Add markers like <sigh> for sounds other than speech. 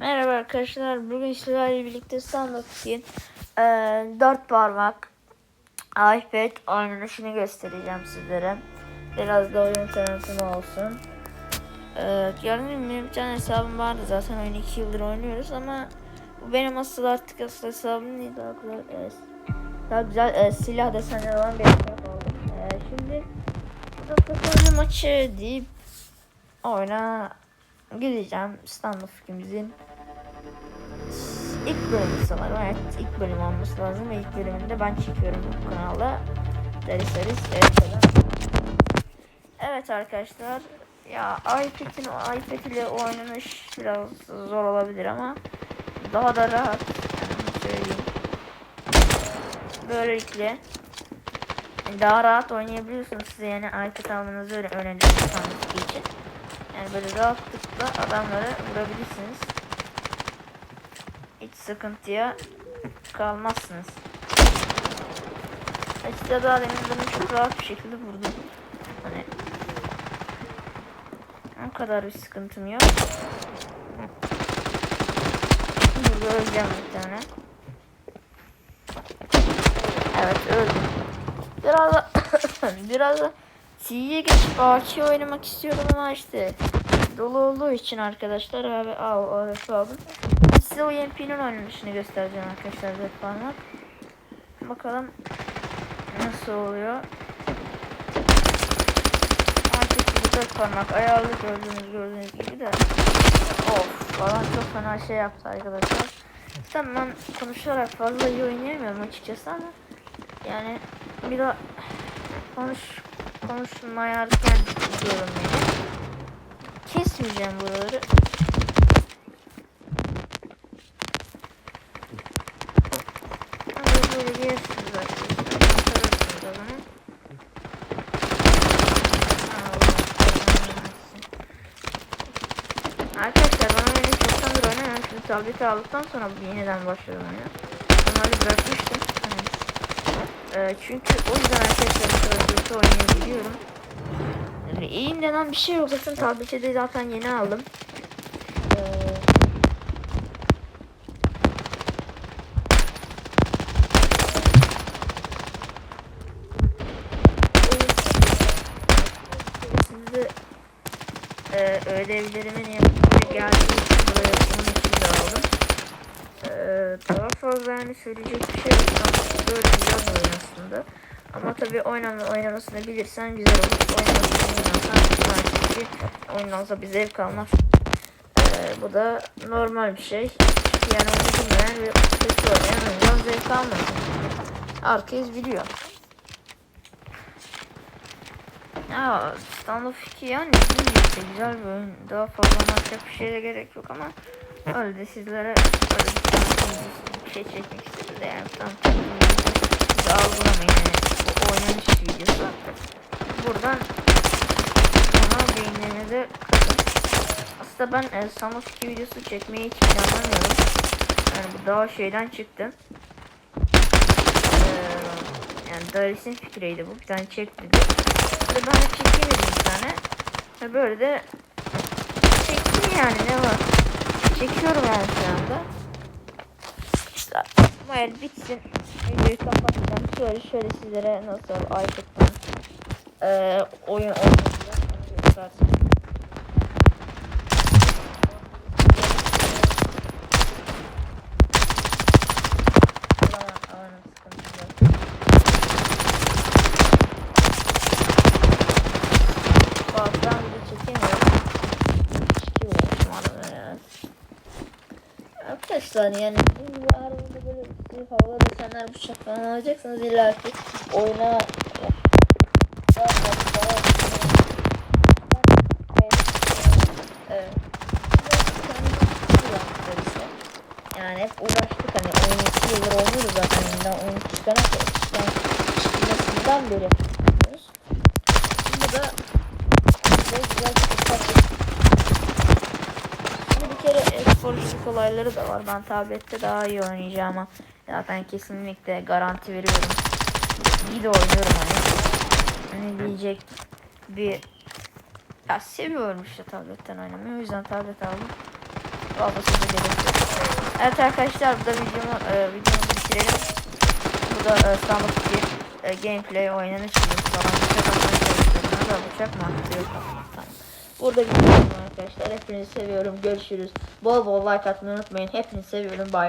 Merhaba arkadaşlar. Bugün sizlerle birlikte stand-up için e, 4 parmak iPad oynanışını göstereceğim sizlere. Biraz da oyun tanıtımı olsun. E, gördüğünüz benim bir tane hesabım vardı zaten oyunu 2 yıldır oynuyoruz ama bu benim asıl artık asıl hesabım değil daha güzel e, daha güzel e, silah desenleri olan bir hesap aldım. E, şimdi burada tasarım maçı deyip oyuna gideceğim stand-up filmimizin ilk bölümü sanırım. Evet ilk bölüm olması lazım ve ilk bölümünde ben çekiyorum bu kanalda. Derseniz evet. Evet arkadaşlar ya iPad'in iPad ile oynanış biraz zor olabilir ama daha da rahat yani söyleyeyim. Böylelikle daha rahat oynayabiliyorsunuz size yani iPad almanızı öyle öneririm için. Yani böyle rahatlıkla adamları vurabilirsiniz. Hiç sıkıntıya kalmazsınız. İşte daha demin bunu çok rahat bir şekilde vurdum. Hani o kadar bir sıkıntım yok. Burada öleceğim bir tane. Evet öldüm. Biraz da <coughs> biraz da C'ye geçip AK oynamak istiyorum ama işte dolu olduğu için arkadaşlar abi al al aldım. Size o YMP'nin oynanışını göstereceğim arkadaşlar dört parmak. Bakalım nasıl oluyor. Artık bu dört parmak ayarlı gördüğünüz gördüğünüz gibi de of falan çok fena şey yaptı arkadaşlar. Tamam ben konuşarak fazla iyi oynayamıyorum açıkçası ama yani bir daha konuş konuşmayarken diyorum yani. Kesmeyeceğim buraları. Ama böyle o zaman. Arkadaşlar bana beni çoktandır oynamıyorum. Şimdi tableti aldıktan sonra yeniden başladım oyuna. Normalde bırakmıştım. Hani, e, çünkü o yüzden arkadaşlar tableti oynayabiliyorum. Yani iyiyim denen bir şey yok. Zaten tableti de zaten yeni aldım. Ee, Sizi e, için buraya onun için de aldım. Ee, daha fazla yani söyleyecek bir şey yok. Böyle güzel bir oyun aslında. Ama tabii oynama, oynamasını bilirsen güzel olur. Oynamasını ki oynansa bir zevk almaz. Ee, bu da normal bir şey. Yani onu bilmeyen ve kötü oynayan oyundan zevk almaz. Herkes biliyor. Ya Stand of 2 yani işte güzel bir oyun. Daha fazla anlatacak bir şeye gerek yok ama öyle de sizlere öyle bir, şey çekmek istedim de yani tam algılamayın yani bu oynanış videosu. Buradan ona beğenilerinizi kırdım. Aslında ben e, 2 videosu çekmeyi hiç planlamıyorum. Yani bu daha şeyden çıktı. Ee, yani Darius'in fikriydi bu. Bir tane çek dedi. Ve ben de çekeyim bir tane. Ve böyle de çektim yani ne var. Çekiyorum yani şu anda. El bitsin. Videoyu kapatacağım. Şöyle şöyle sizlere nasıl iPad'dan eee oyun oynayacağım. Arkadaşlar yani böyle bir hava desenler bıçak falan alacaksanız illa ki oyuna. Yani hep uğraştık hani oyun 2 yıldır oynuyoruz zaten yeniden oyun çıkana kadar çıkmasından beri yapıyoruz. Şimdi Böyle güzel bir kere esporculuk olayları da var. Ben tablette daha iyi oynayacağım ama zaten kesinlikle garanti veriyorum. İyi de oynuyorum hani. Ne diyecek bir ya seviyorum işte tabletten oynamayı. O yüzden tablet aldım. Fazla söze gerek yok. Evet arkadaşlar burada videomu, e, videomuzu bitirelim. Burada e, Stanley 2 e, gameplay oynanış videosu falan bıçak çalışıyorum. Nerede bıçak mı tamam. Burada bitirelim arkadaşlar. Hepinizi seviyorum. Görüşürüz. Bol bol like atmayı unutmayın. Hepinizi seviyorum. Bay bay.